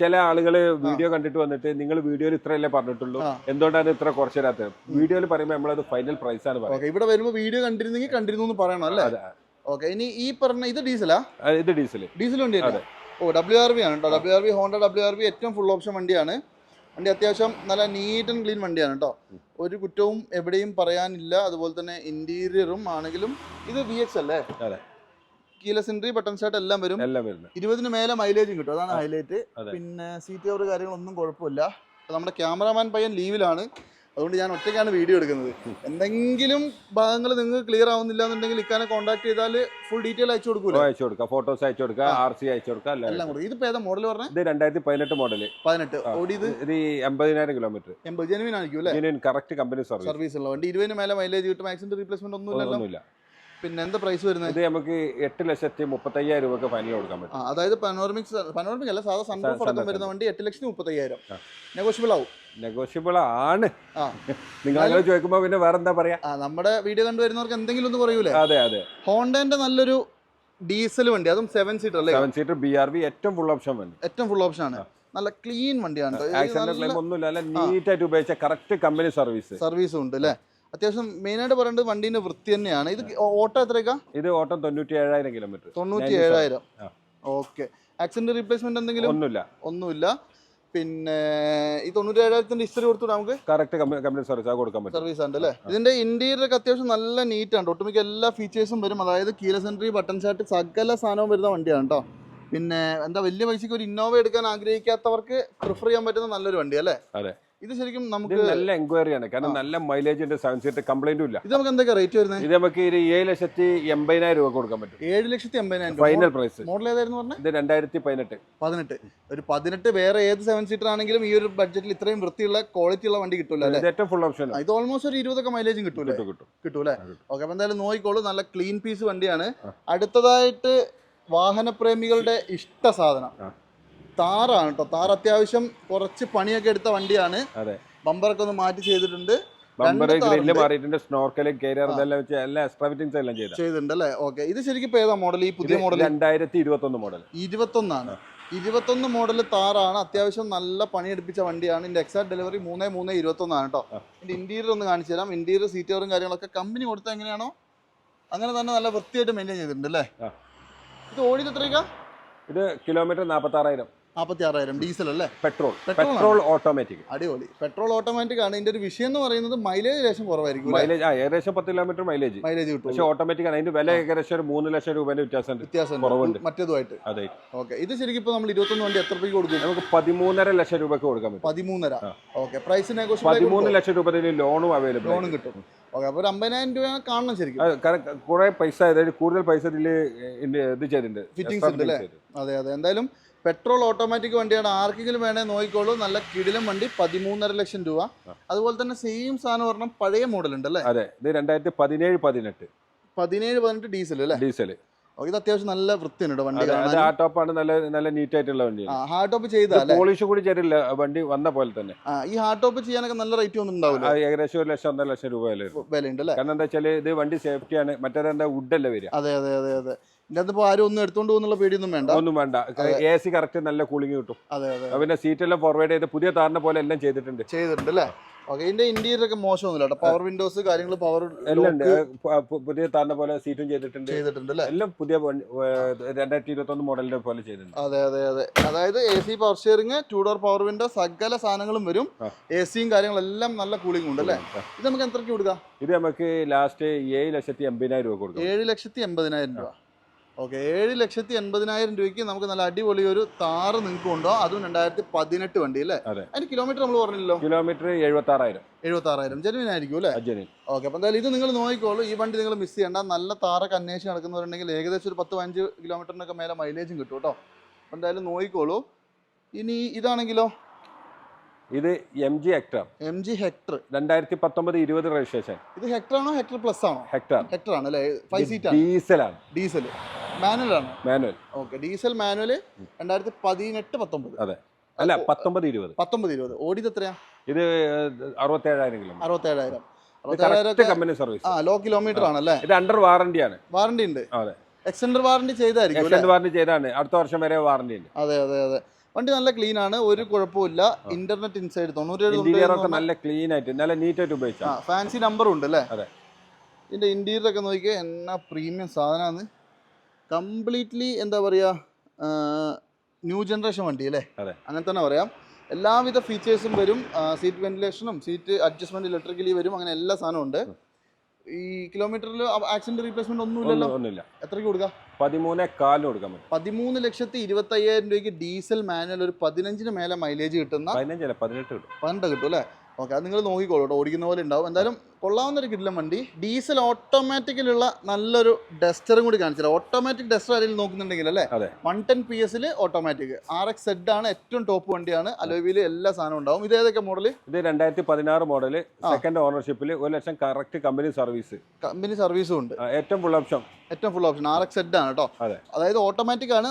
ചില ആളുകൾ വീഡിയോ കണ്ടിട്ട് വന്നിട്ട് നിങ്ങൾ വീഡിയോയിൽ ഇത്രയല്ലേ പറഞ്ഞിട്ടുള്ളൂ. എന്തുകൊണ്ടാണ് ഇത്ര കുറച്ച് തരാത്തത് വീഡിയോയിൽ പറയുമ്പോൾ നമ്മളത് ഫൈനൽ പ്രൈസ് ആണ് പറയുന്നത്. ഇവിടെ വരുമ്പോൾ വീഡിയോ കണ്ടിരുന്നെങ്കിൽ കണ്ടിരുന്നു എന്ന് പറയണം അല്ലേ. ഓക്കെ ഇനി ഈ പറഞ്ഞ ഇത് ഡീസലാ? ഇത് ഡീസൽ ഡീസൽ വണ്ടി. ഓ ഡബ്ല്യു ആർ ബി ആണ് കേട്ടോ W R B Honda W R B ഏറ്റവും ഫുൾ ഓപ്ഷൻ വണ്ടിയാണ്. വണ്ടി അത്യാവശ്യം നല്ല നീറ്റ് ആൻഡ് ക്ലീൻ വണ്ടിയാണ് കേട്ടോ. ഒരു കുറ്റവും എവിടെയും പറയാനില്ല. അതുപോലെ തന്നെ ഇന്റീരിയറും ആണെങ്കിലും ഇത് വി എക്സ് അല്ലേ. കീലസ് എൻട്രി ബട്ടൺ ഷർട്ട് എല്ലാം വരും. ഇരുപതിന് മേലെ മൈലേജും കിട്ടും. അതാണ് ഹൈലൈറ്റ്. പിന്നെ സീറ്റ് കവർ കാര്യങ്ങളൊന്നും കുഴപ്പമില്ല. നമ്മുടെ ക്യാമറാമാൻ പയ്യൻ ലീവിലാണ് അതുകൊണ്ട് ഞാൻ ഒറ്റയ്ക്കാണ് വീഡിയോ എടുക്കുന്നത്. എന്തെങ്കിലും ഭാഗങ്ങൾ നിങ്ങൾക്ക് ക്ലിയർ ആവുന്നില്ല എന്നുണ്ടെങ്കിൽ ഇക്കാനെ കോൺടാക്ട് ചെയ്താൽ ഫുൾ ഡീറ്റെയിൽ അയച്ചു കൊടുക്കും അയച്ചു കൊടുക്കുക ഫോട്ടോസ് അയച്ചു കൊടുക്കുക. ആർ സി അയച്ചു കൊടുക്കുക എല്ലാം കൊടുക്കും. ഇതിപ്പോ ഏതാ മോഡൽ പറഞ്ഞത് ഇത് രണ്ടായിരത്തി പതിനെട്ട്. മോഡൽ പതിനെട്ട് ഓടി ഇത്? ഈ എൺപതിനായിരം കിലോമീറ്റർ എൺപത് ജെനുവിൻ ആയിരിക്കും അല്ലേ? കറക്റ്റ് കമ്പനി സർവീസ് സർവീസ് ഉള്ള വണ്ടി. ഇരുപതിന് മേലെ മൈലേജ് കിട്ടും. ആക്സിഡന്റ് റീപ്ലേസ്മെന്റ് ഒന്നുമില്ല. പിന്നെ എന്താ പ്രൈസ് വരുന്നത് ഇത് നമുക്ക് എട്ട് ലക്ഷത്തി മുപ്പത്തയ്യായിരം രൂപ ഫൈനൽ കൊടുക്കാൻ പറ്റും. അതായത് പനോർമിക്സ് പനോർമിക് അല്ല സാധാ സൺറൂഫ് സൺ- അടക്കം വരുന്ന വണ്ടി എട്ട് ലക്ഷത്തി മുപ്പത്തയ്യായിരം. നെഗോഷ്യബിൾ ആവും. നെഗോഷ്യബിൾ ആണ്. നിങ്ങൾ അങ്ങനെ ചോദിക്കുമ്പോൾ പിന്നെ വേറെ എന്താ പറയാ നമ്മുടെ വീഡിയോ കണ്ടുവരുന്നവർക്ക് എന്തെങ്കിലും ഒന്ന് പറയൂലേ? അതെ അതെ. ഹോണ്ടന്റെ നല്ലൊരു ഡീസൽ വണ്ടി അതും സെവൻ സീറ്റർ അല്ലേ? Seven seater B R B ഏറ്റവും ഫുൾ ഓപ്ഷൻ വണ്ടി. ഏറ്റവും ഫുൾ ഓപ്ഷൻ ആണ്. നല്ല ക്ലീൻ വണ്ടിയാണ്. ആക്സിഡന്റ് ക്ലെയിം ഒന്നുമില്ല. നീറ്റ് ആയിട്ട് ഉപയോഗിച്ച കറക്റ്റ് കമ്പനി സർവീസ് സർവീസും ഉണ്ട് അല്ലേ? അത്യാവശ്യം മെയിൻ ആയിട്ട് പറയേണ്ടത് വണ്ടീന്റെ വൃത്തി തന്നെയാണ്. ഇത് ഓട്ടോ എത്രയൊക്കെ? ഇത് ഓട്ടം തൊണ്ണൂറ്റി ഏഴായിരം കിലോമീറ്റർ തൊണ്ണൂറ്റി ഏഴായിരം. ഓക്കെ. ആക്സിഡന്റ് റീപ്ലേസ്മെന്റ് എന്തെങ്കിലും? ഒന്നുമില്ല. ഒന്നുമില്ല. പിന്നെ ഈ തൊണ്ണൂറ്റി ഏഴായിരത്തിന്റെ ഹിസ്റ്ററി കൊടുത്തു നമുക്ക് കറക്റ്റ് കംപ്ലീറ്റ് സർവീസ് കൊടുക്കാൻ പറ്റും. സർവീസ് ഉണ്ട് അല്ലേ? ഇതിന്റെ ഇന്റീരിയർ ഒക്കെ അത്യാവശ്യം നല്ല നീറ്റ് ആണ്. ഒട്ടുമിക്ക എല്ലാ ഫീച്ചേഴ്സും വരും. അതായത് കീല സെൻട്രി ബട്ടൺ ഷാർട്ട് സകല സാധനവും വരുന്ന വണ്ടിയാണ് കേട്ടോ പിന്നെ എന്താ വലിയ പൈസക്ക് ഒരു ഇന്നോവ എടുക്കാൻ ആഗ്രഹിക്കാത്തവർക്ക് പ്രിഫർ ചെയ്യാൻ പറ്റുന്ന നല്ലൊരു വണ്ടി അല്ലേ? അതെ. ഇത് ശരിക്കും നമുക്ക് നല്ല എൻക്വയറി ആണ്. കാരണം നല്ല മൈലേജ് ഉണ്ട് സെവൻ സീറ്റർ കംപ്ലൈന്റും ഇല്ല. ഇത് നമുക്ക് എന്തൊക്കെ റേറ്റ് വരുന്നത് ഇത് നമുക്ക് ഒരു ഏഴ് ലക്ഷത്തി എൺപതിനായിരം രൂപ കൊടുക്കാൻ പറ്റും. ഏഴ് ലക്ഷത്തി എൺപതിനായിരം ഫൈനൽ പ്രൈസ് മോഡൽ ഏതായിരുന്നു പറഞ്ഞത് ഇത് രണ്ടായിരത്തി പതിനെട്ട്. പതിനെട്ട്. ഒരു പതിനെട്ട് വേറെ ഏത് സെവൻ സീറ്റർ ആണെങ്കിലും ഈ ഒരു ബഡ്ജറ്റിൽ ഇത്രയും വൃത്തിയുള്ള ക്വാളിറ്റി ഉള്ള വണ്ടി കിട്ടില്ല ഏറ്റവും ഫുൾ ഓപ്ഷൻ ഇത് ഓൾമോസ്റ്റ് ഒരു ഇരുപതൊക്കെ മൈലേജും കിട്ടൂല? കിട്ടും കിട്ടും. കിട്ടൂലേ. ഓക്കെ അപ്പൊ എന്തായാലും നോക്കിക്കോളൂ. നല്ല ക്ലീൻ പീസ് വണ്ടിയാണ്. അടുത്തതായിട്ട് വാഹനപ്രേമികളുടെ ഇഷ്ട സാധനം. താറാണ് കേട്ടോ താർ അത്യാവശ്യം കുറച്ച് പണിയൊക്കെ എടുത്ത വണ്ടിയാണ്. ബമ്പറൊക്കെ ഒന്ന് മാറ്റി ചെയ്തിട്ടുണ്ട്. ബമ്പർ ഗ്രില്ല് താറുണ്ട്. മാറിയിട്ടുണ്ട് സ്നോർക്കൽ കേരിയർ ഇതെല്ലാം വെച്ച് എല്ലാ എക്സ്ട്രാ ഫിറ്റിംഗ്സ് എല്ലാം ചെയ്ത. ചെയ്തിട്ടുണ്ട് അല്ലേ ഓക്കെ. ഇത് ശരിക്കും ഏതാ മോഡൽ ഈ പുതിയ മോഡൽ രണ്ടായിരത്തി മോഡൽ. ഇരുപത്തൊന്നാണ്. ഇരുപത്തൊന്ന് മോഡൽ താറാണ്. അത്യാവശ്യം നല്ല പണിയെടുപ്പിച്ച വണ്ടിയാണ്. ഇതിന്റെ എക്സാക്ട് ഡെലിവറി മൂന്ന് മൂന്ന് ഇരുപത്തൊന്നാണ് കേട്ടോ ഇതിന്റെ ഇന്റീരിയർ ഒന്ന് കാണിച്ചു തരാം. ഇന്റീരിയർ സീറ്റുകളും കാര്യങ്ങളൊക്കെ കമ്പനി കൊടുത്ത എങ്ങനെയാണോ? അങ്ങനെ തന്നെ നല്ല വൃത്തിയായിട്ട് മെയിന്റെയിൻ ചെയ്തിട്ടുണ്ട് അല്ലേ. ഇത് ഓടിയത് എത്രയ്ക്കാ? ഇത് കിലോമീറ്റർ നാൽപ്പത്തി ആറായിരം നാൽപ്പത്തി ആറായിരം ഡീസൽ അല്ലേ? പെട്രോൾ. Petrol automatic. അടിപൊളി. പെട്രോൾ ഓട്ടോമാറ്റിക് ആണ്. ഇതിന്റെ ഒരു വിഷയം എന്ന് പറയുന്നത് മൈലേജ് ഏകദേശം കുറവായിരിക്കും മൈലേജ് ആ ഏകദേശം പത്ത് കിലോമീറ്റർ മൈലേജ്. മൈലേജ് കിട്ടും പക്ഷേ ഓട്ടോമാറ്റിക് ആണ്. അതിന്റെ വില ഏകദേശം ഒരു മൂന്ന് ലക്ഷം രൂപേന്റെ വ്യത്യാസം വ്യത്യാസം കുറവുണ്ട്. മറ്റേതുമായിട്ട്. അതെ. ഓക്കെ. ഇത് ശരിക്കും ഇപ്പൊ നമ്മൾ ഇരുപത്തൊന്ന് വണ്ടി എത്ര രൂപയ്ക്ക് കൊടുക്കും? നമുക്ക് പതിമൂന്നര ലക്ഷം രൂപയ്ക്ക് കൊടുക്കാൻ പറ്റും. പതിമൂന്നര. ഓക്കെ. ഓക്കെ പ്രൈസ് പതിമൂന്ന് ലക്ഷം രൂപത്തിന് ലോണും അവൈലബിൾ ലോണും കിട്ടും. ഓക്കെ. അപ്പൊ ഒരു അമ്പതിനായിരം രൂപ കാണണം ശരിക്കും. കാരണം കുറെ പൈസ അതായത് കൂടുതൽ പൈസ ഇതിൽ ഇത് ചെയ്തിട്ടുണ്ട്. ഫിറ്റിംഗ് ഉണ്ട് അല്ലേ? അതെ അതെ. എന്തായാലും പെട്രോൾ ഓട്ടോമാറ്റിക് വണ്ടിയാണ്. ആർക്കെങ്കിലും വേണേ നോക്കിക്കോളൂ. നല്ല കിടിലം വണ്ടി പതിമൂന്നര ലക്ഷം രൂപ. അതുപോലെ തന്നെ സെയിം സാധനം പറഞ്ഞാൽ പഴയ മോഡൽ ഉണ്ട് അല്ലേ? അതെ. ഇത് രണ്ടായിരത്തി പതിനേഴ് പതിനെട്ട്. പതിനേഴ് പതിനെട്ട് ഡീസൽ അല്ലേ? ഡീസൽ. ഇത് അത്യാവശ്യം നല്ല വൃത്തിയുണ്ട് വണ്ടി അതെ ടോപ്പ് ആണ്. നല്ല നല്ല നീറ്റ് ആയിട്ടുള്ള വണ്ടി ഹാർഡ് ടോപ്പ് ചെയ്താൽ പോളിഷ് കൂടി ചെയ്തില്ല വണ്ടി വന്ന പോലെ തന്നെ. ഈ ഹാർഡ് ടോപ്പ് ചെയ്യാനൊക്കെ നല്ല റേറ്റ് ഒന്നും ഉണ്ടാവില്ല. ഏകദേശം ഒരു ലക്ഷം ഒന്നര ലക്ഷം രൂപ വില ഉണ്ട് അല്ലേ? കാരണം എന്താ വെച്ചാൽ ഇത് വണ്ടി സേഫ്റ്റിയാണ് മറ്റേതെന്താ വുഡ് അല്ലേ വരിക? അതെ അതെ അതെ അതെ. ഇതിന്റെ അകത്ത് ആരും ഒന്നും എടുത്തോണ്ട് പോകുന്നുള്ള പേടിയൊന്നും വേണ്ട. ഒന്നും വേണ്ട. എ സി കറക്റ്റ് നല്ല കൂളിംഗ് കിട്ടും. അതെ അതെ. പിന്നെ സീറ്റ് എല്ലാം ഫോർവേഡ് ചെയ്ത് പുതിയ താറിനെ പോലെ എല്ലാം ചെയ്തിട്ടുണ്ട്. ചെയ്തിട്ടുണ്ട് അല്ലേ? ഓക്കെ ഇതിന്റെ ഇന്റീരിയർ ഒക്കെ മോശമൊന്നുമില്ല കേട്ടോ. പവർ വിൻഡോസ് കാര്യങ്ങൾ പവർ എല്ലാം ഉണ്ട്. പുതിയ താറിനെ പോലെ സീറ്റും ചെയ്തിട്ടുണ്ട്. ചെയ്തിട്ടുണ്ട് അല്ലേ? എല്ലാം പുതിയ രണ്ടായിരത്തി ഇരുപത്തി ഒന്ന് മോഡലിന്റെ പോലെ ചെയ്തിട്ടുണ്ട്. അതെ അതെ അതെ. അതായത് A C power steering two door power window സകല സാധനങ്ങളും വരും. എ സിയും കാര്യങ്ങളെല്ലാം നല്ല കൂളിംഗ് ഉണ്ട് അല്ലേ? ഇത് നമുക്ക് എത്രയ്ക്ക് കൊടുക്കാം? ഇത് നമുക്ക് ലാസ്റ്റ് ഏഴ് ലക്ഷത്തി എൺപതിനായിരം രൂപ കൊടുക്കാം. ഏഴ് ലക്ഷത്തി എൺപതിനായിരം രൂപ. ഓക്കെ ഏഴ് ലക്ഷത്തി എൺപതിനായിരം രൂപയ്ക്ക് നമുക്ക് നല്ല അടിപൊളി ഒരു താറ് നിങ്ങൾക്ക് ഉണ്ടോ അതും രണ്ടായിരത്തി പതിനെട്ട് വണ്ടി അല്ലേ? അതെ. അതിന് കിലോമീറ്റർ നമ്മൾ പറഞ്ഞില്ലല്ലോ? കിലോമീറ്റർ എഴുപത്തി ആറായിരം എഴുപത്തി ആറായിരം ജെനുവിൻ ആയിരിക്കും അല്ലേ? അജ്ജനിൽ ഓക്കെ അപ്പോൾ എന്തായാലും ഇത് നിങ്ങൾ നോക്കിക്കോളൂ. ഈ വണ്ടി നിങ്ങൾ മിസ് ചെയ്യണ്ട. നല്ല താറൊക്കെ അന്വേഷിച്ച് നടക്കുന്നവരുണ്ടെങ്കിൽ ഏകദേശം ഒരു പത്ത് പതിനഞ്ച് കിലോമീറ്ററിനൊക്കെ മേലെ മൈലേജും കിട്ടും കേട്ടോ. അപ്പോൾ എന്തായാലും നോക്കിക്കോളൂ. ഇനി ഇതാണെങ്കിലോ? ഇത് M G Hector M G Hector രണ്ടായിരത്തി പത്തൊമ്പത് ഇരുപത് രജിസ്ട്രേഷൻ ഇത് ഹെക്ടർ ആണോ ഹെക്ടർ പ്ലസ് ആണോ? ഹെക്ടർ ഹെക്ടർ ആണ് അല്ലേ? ഫൈവ് സീറ്റ് ആണ്. ഡീസലാണ് ഡീസൽ മാനുവൽ ആണ് മാനുവൽ. ഓക്കെ ഡീസൽ മാനുവൽ രണ്ടായിരത്തി പതിനെട്ട് പത്തൊമ്പത്. അതെ. അല്ല പത്തൊമ്പത് ഇരുപത്. പത്തൊമ്പത് ഇരുപത്. ഓടിയത് എത്രയാ? ഇത് അറുപത്തേഴായിരം കിലോ അറുപത്തേഴായിരം. അറുപത്തേഴായിരം കമ്പനി സർവീസ് ആ ലോ കിലോമീറ്റർ ആണല്ലേ? ഇത് അണ്ടർ വാറണ്ടിയാണ് വാറണ്ടി ഉണ്ട്. അതെ. എക്സ്റ്റൻഡർ വാറണ്ടി ചെയ്തായിരിക്കും വാറണ്ടി ചെയ്താണ്. അടുത്ത വർഷം വരെ വാറണ്ടി ഉണ്ട്. അതെ അതെ അതെ. വണ്ടി നല്ല ക്ലീൻ ആണ്. ഒരു കുഴപ്പമില്ല ഇന്റർനെറ്റ് ഇൻസൈഡ് തൊണ്ണൂറ്റേഴ് ഇന്റീരിയർ ഒക്കെ നല്ല ക്ലീൻ ആയിട്ട് നല്ല നീറ്റ് ആയിട്ട് ഉപയോഗിച്ചാൽ ഫാൻസി നമ്പർ ഉണ്ട് അല്ലേ? അതെ. ഇതിന്റെ ഇന്റീരിയർ ഒക്കെ നോക്കിയാൽ എന്നാ പ്രീമിയം സാധനമാണ് കംപ്ലീറ്റ്ലി എന്താ പറയുക ന്യൂ ജനറേഷൻ വണ്ടി അല്ലേ? അങ്ങനെ തന്നെ പറയാം. എല്ലാവിധ ഫീച്ചേഴ്സും വരും. സീറ്റ് വെന്റിലേഷനും സീറ്റ് അഡ്ജസ്റ്റ്മെന്റ് ഇലക്ട്രിക്കലി വരും. അങ്ങനെ എല്ലാ സാധനവും ഉണ്ട്. ഈ കിലോമീറ്ററിൽ ആക്സിഡന്റ് റീപ്ലേസ്മെന്റ് ഒന്നുമില്ലല്ലോ ഒന്നും ഒന്നുമില്ല. എത്രയ്ക്ക് കൊടുക്കാം? പതിമൂന്നേ കാലിന് കൊടുക്കാൻ പറ്റും. പതിമൂന്ന് ലക്ഷത്തി ഇരുപത്തി അയ്യായിരം രൂപയ്ക്ക് ഡീസൽ മാനുവൽ ഒരു പതിനഞ്ചിന് മേലെ മൈലേജ് കിട്ടുന്ന പതിനഞ്ചല്ല പതിനെട്ട് കിട്ടും. പന്ത്രണ്ട് കിട്ടും അല്ലേ? ഓക്കെ അത് നിങ്ങൾ നോക്കിക്കോളൂ കേട്ടോ ഓടിക്കുന്ന പോലെ ഉണ്ടാവും. എന്തായാലും കൊള്ളാവുന്ന ഒരു കിടിലം വണ്ടി ഡീസൽ ഓട്ടോമാറ്റിക്കലുള്ള നല്ലൊരു ഡസ്റ്ററും കൂടി കാണിച്ചില്ല. ഓട്ടോമാറ്റിക് ഡസ്റ്റർ ആരെങ്കിലും നോക്കുന്നുണ്ടെങ്കിൽ അല്ലേ. വൺ ടെൻ പി എസിൽ ഓട്ടോമാറ്റിക് ആർ എക്സ് സെഡ് ആണ് ഏറ്റവും ടോപ്പ് വണ്ടിയാണ്. അലോവിയിൽ എല്ലാ സാധനവും ഉണ്ടാവും. ഇത് ഏതൊക്കെ മോഡൽ ഇത് രണ്ടായിരത്തി പതിനാറ് മോഡൽ സെക്കൻഡ് ഓണർഷിപ്പിൽ ഒരു lakh correct company service company സർവീസും ഉണ്ട്. ഏറ്റവും ഫുൾ ഓപ്ഷൻ ഏറ്റവും full option R X Z ആണ് കേട്ടോ. അതായത് ഓട്ടോമാറ്റിക് ആണ്.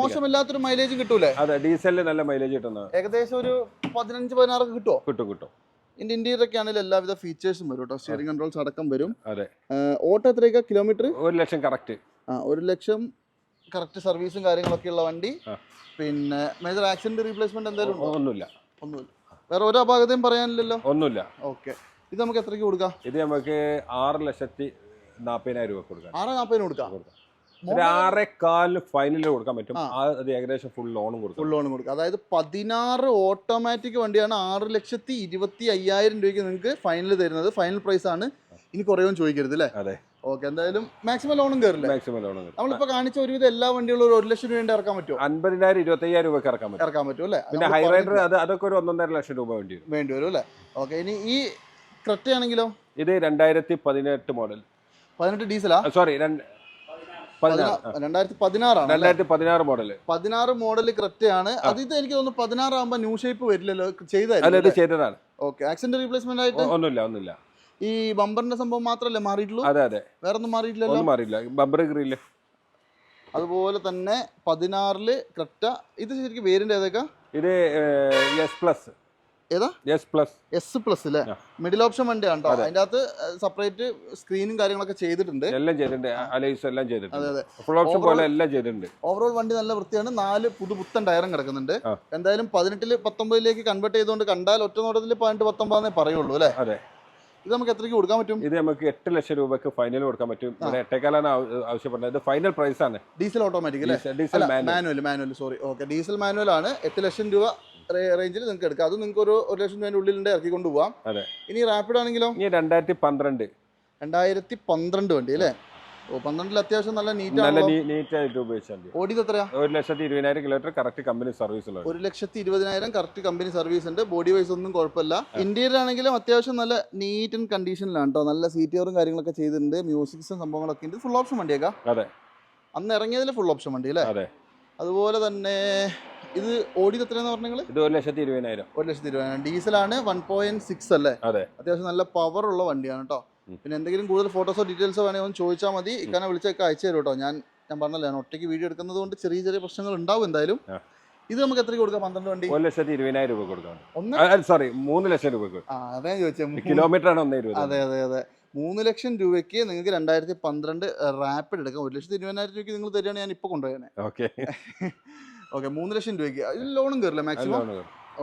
മോശമില്ലാത്തൊരു മൈലേജ് കിട്ടൂലേ? അതെ ഡീസലിൽ നല്ല മൈലേജ് കിട്ടുന്നത്. ഏകദേശം ഒരു പതിനഞ്ച് പതിനാറ് കിട്ടുമോ കിട്ടും കിട്ടും. ഇതിന്റെ ഇന്റീരിയർ ഒക്കെ ആണെങ്കിൽ എല്ലാവിധ ഫീച്ചേഴ്സും വരും കേട്ടോ. സ്റ്റിയറിംഗ് കൺട്രോൾസ് അടക്കം വരും. അതെ. ഓട്ടോ എത്രയൊക്കെ? കിലോമീറ്റർ ഒരു ലക്ഷം കറക്റ്റ് ആ ഒരു ലക്ഷം കറക്റ്റ് സർവീസും കാര്യങ്ങളൊക്കെ ഉള്ള വണ്ടി. പിന്നെ മേജർ ആക്സിഡന്റ് റീപ്ലേസ്മെന്റ് എന്തായാലും ഒന്നുമില്ല. ഒന്നുമില്ല. വേറെ ഒരു അപാകതയും പറയാനില്ലല്ലോ? ഒന്നുമില്ല. ഓക്കെ ഇത് നമുക്ക് എത്രയ്ക്ക് കൊടുക്കാം? ഇത് നമുക്ക് ആറ് ലക്ഷത്തി നാൽപ്പതിനായിരം രൂപ കൊടുക്കാം. ആറ് നാൽപ്പതിന് കൊടുക്കാം. കൊടുക്കാം. ഫൈനലിൽ കൊടുക്കാൻ പറ്റും. അത് ഏകദേശം ഫുൾ ലോണും കൊടുക്കും. ഫുൾ ലോൺ കൊടുക്കും. അതായത് പതിനാറ് ഓട്ടോമാറ്റിക് വണ്ടിയാണ് ആറ് ലക്ഷത്തി ഇരുപത്തി അയ്യായിരം രൂപയ്ക്ക് നിങ്ങൾക്ക് ഫൈനൽ തരുന്നത്. ഫൈനൽ പ്രൈസ് ആണ്. ഇനി കുറയൊന്നും ചോദിക്കരുത് അല്ലേ അതെ. ഓക്കെ എന്തായാലും മാക്സിമം ലോണും കയറില്ല മാക്സിമം ലോണും നമ്മളിപ്പോ കാണിച്ച ഒരുവിധം എല്ലാ വണ്ടികളും ഒരു ലക്ഷം രൂപ ഇറക്കാൻ പറ്റുമോ അൻപതിനായിരം ഇരുപത്തയ്യായിരം രൂപയ്ക്ക് ഇറക്കാൻ പറ്റും. ഇറക്കാൻ പറ്റും അല്ലേ? പിന്നെ ഹൈ ഹൈറൈഡർ അത് അതൊക്കെ ഒരു ഒന്നൊന്നര ലക്ഷം രൂപ വേണ്ടി വരും. വേണ്ടി വരും അല്ലേ? ഓക്കെ ഇനി ഈ ക്രെറ്റ ആണെങ്കിലോ ഇത് രണ്ടായിരത്തി പതിനെട്ട് മോഡൽ പതിനെട്ട് ഡീസലാ സോറി രണ്ടായിരത്തി പതിനാറാണ് രണ്ടായിരത്തി പതിനാറ് മോഡൽ പതിനാറ് മോഡൽ ക്രെറ്റയാണ് അത് ഇത് എനിക്ക് തോന്നുന്നു പതിനാറാകുമ്പോ ന്യൂ ഷേപ്പ് വരില്ലല്ലോ ചെയ്തായിരുന്നു ചെയ്തതാണ്. ഓക്കെ ആക്സിഡന്റ് റീപ്ലേസ്മെന്റ് ആയിട്ട്? ഒന്നുമില്ല ഒന്നുമില്ല. ഈ ബമ്പറിന്റെ സംഭവം മാത്രമല്ലേ മാറിയിട്ടുള്ളൂ? അതെ അതെ. വേറെ ഒന്നും മാറിയിട്ടില്ലല്ലോ മാറിയില്ല. Bumper grill. അതുപോലെ തന്നെ പതിനാറിൽ ക്രെറ്റ ഇത് ശരിക്കും വേരിന്റെ ഏതൊക്കെ? ഇത് എസ് പ്ലസ് ഏതാ? എസ് പ്ലസ് എസ് പ്ലസ് അല്ലേ മിഡിൽ ഓപ്ഷൻ വണ്ടിയാണ് കേട്ടോ. അതിന്റെ അകത്ത് സെപ്പറേറ്റ് സ്ക്രീനും കാര്യങ്ങളൊക്കെ ചെയ്തിട്ടുണ്ട്. എല്ലാം ചെയ്തിട്ടുണ്ട്. അലൈസ് എല്ലാം ചെയ്തിട്ടുണ്ട്. അതെ ഫുൾ ഓപ്ഷൻ പോലെ എല്ലാം ചെയ്തിട്ടുണ്ട്. ഓവറോൾ വണ്ടി നല്ല വൃത്തിയാണ്. നാല് പുതുപുത്തൻ ടയറും കിടക്കുന്നുണ്ട്. എന്തായാലും പതിനെട്ടിൽ പത്തൊമ്പതിലേക്ക് കൺവേർട്ട് ചെയ്തുകൊണ്ട് കണ്ടാൽ ഒറ്റ നോട്ടത്തിൽ പതിനെട്ട് പത്തൊമ്പതെന്നേ പറയുള്ളൂ അല്ലേ? അതെ. ഇത് നമുക്ക് എത്രയ്ക്ക് കൊടുക്കാൻ പറ്റും? ഇത് നമുക്ക് എട്ട് ലക്ഷം രൂപക്ക് ഫൈനൽ കൊടുക്കാൻ പറ്റും. എട്ടേക്കാലാണ് ആവ- ആവശ്യപ്പെടുന്നത്. ഇത് ഫൈനൽ പ്രൈസ് ആണ്. ഡീസൽ ഓട്ടോമാറ്റിക് അല്ലേ diesel- manual manual sorry okay diesel manual ആണ്. എട്ട് ലക്ഷം രൂപ റേഞ്ചിൽ നിങ്ങൾക്ക് എടുക്കാം. അത് നിങ്ങൾക്ക് ഒരു ഒരു ലക്ഷം രൂപയുടെ ഉള്ളിൽ ഇറക്കി കൊണ്ടുപോകാം അതെ. ഇനി റാപ്പിഡ് ആണെങ്കിലോ? ഇനി രണ്ടായിരത്തി പന്ത്രണ്ട് രണ്ടായിരത്തി പന്ത്രണ്ട് വണ്ടി അല്ലേ? ഓ പന്ത്രണ്ടിൽ അത്യാവശ്യം നല്ല നീറ്റ് നല്ല നീറ്റ് ആയിട്ട് ഉപയോഗിച്ചാൽ മതി. ഓടിയത് എത്രയാ? ഒരു ലക്ഷത്തി ഇരുപതിനായിരം കിലോമീറ്റർ കറക്റ്റ് കമ്പനി സർവീസ് ഒരു ലക്ഷത്തി ഇരുപതിനായിരം കറക്റ്റ് കമ്പനി സർവീസ് ഉണ്ട്. ബോഡി വൈസ് ഒന്നും കുഴപ്പമില്ല. ഇന്റീരിയർ ആണെങ്കിലും അത്യാവശ്യം നല്ല നീറ്റ് ആൻഡ് കണ്ടീഷനിലാണ് കേട്ടോ നല്ല സീറ്റിയറും കാര്യങ്ങളൊക്കെ ചെയ്തിട്ടുണ്ട്. മ്യൂസിക്സും സംഭവങ്ങളൊക്കെ ഉണ്ട്. ഫുൾ ഓപ്ഷൻ വണ്ടിയേക്കാ അതെ. അന്ന് ഇറങ്ങിയതിൽ ഫുൾ ഓപ്ഷൻ വണ്ടി അല്ലേ? അതെ. അതുപോലെ തന്നെ ഇത് ഓടിയത് എത്രയാന്ന് പറഞ്ഞു ഇത് ഒരു ലക്ഷത്തി ഇരുപതിനായിരം. ഒരു ലക്ഷത്തി ഇരുപതിനായിരം. ഡീസലാണ് വൺ പോയിന്റ് സിക്സ് അല്ലേ? അതെ. അത്യാവശ്യം നല്ല പവർ ഉള്ള വണ്ടിയാണ് കേട്ടോ പിന്നെ എന്തെങ്കിലും കൂടുതൽ ഫോട്ടോസോ ഡീറ്റെയിൽസോ വേണമെങ്കിൽ ഒന്ന് ചോദിച്ചാൽ മതി. ഇക്കാനെ വിളിച്ചൊക്കെ അയച്ചു തരും കേട്ടോ ഞാൻ ഞാൻ പറഞ്ഞല്ലോ ഞാൻ ഒറ്റയ്ക്ക് വീഡിയോ എടുക്കുന്നത് കൊണ്ട് ചെറിയ ചെറിയ പ്രശ്നങ്ങൾ ഉണ്ടാവും എന്തായാലും. ഇത് നമുക്ക് എത്ര കൊടുക്കാം? പന്ത്രണ്ട് വണ്ടി? ഒരു ലക്ഷത്തി ഇരുപതിനായിരം രൂപ കൊടുക്കാം സോറി മൂന്ന് ലക്ഷം രൂപ അതെ ചോദിച്ചത് കിലോമീറ്റർ ആണ് ഒന്നേ അതെ അതെ അതെ. മൂന്ന് ലക്ഷം രൂപയ്ക്ക് നിങ്ങൾക്ക് രണ്ടായിരത്തി പന്ത്രണ്ട് റാപ്പിഡ് എടുക്കാം. ഒരു ലക്ഷത്തി ഇരുപതിനായിരം രൂപയ്ക്ക് നിങ്ങൾ തരികയാണെങ്കിൽ ഞാൻ ഇപ്പോൾ കൊണ്ടുപോയത് ഓക്കെ. ഓക്കെ മൂന്ന് ലക്ഷം രൂപയ്ക്ക്. ലോണും കയറില്ല മാക്സിമം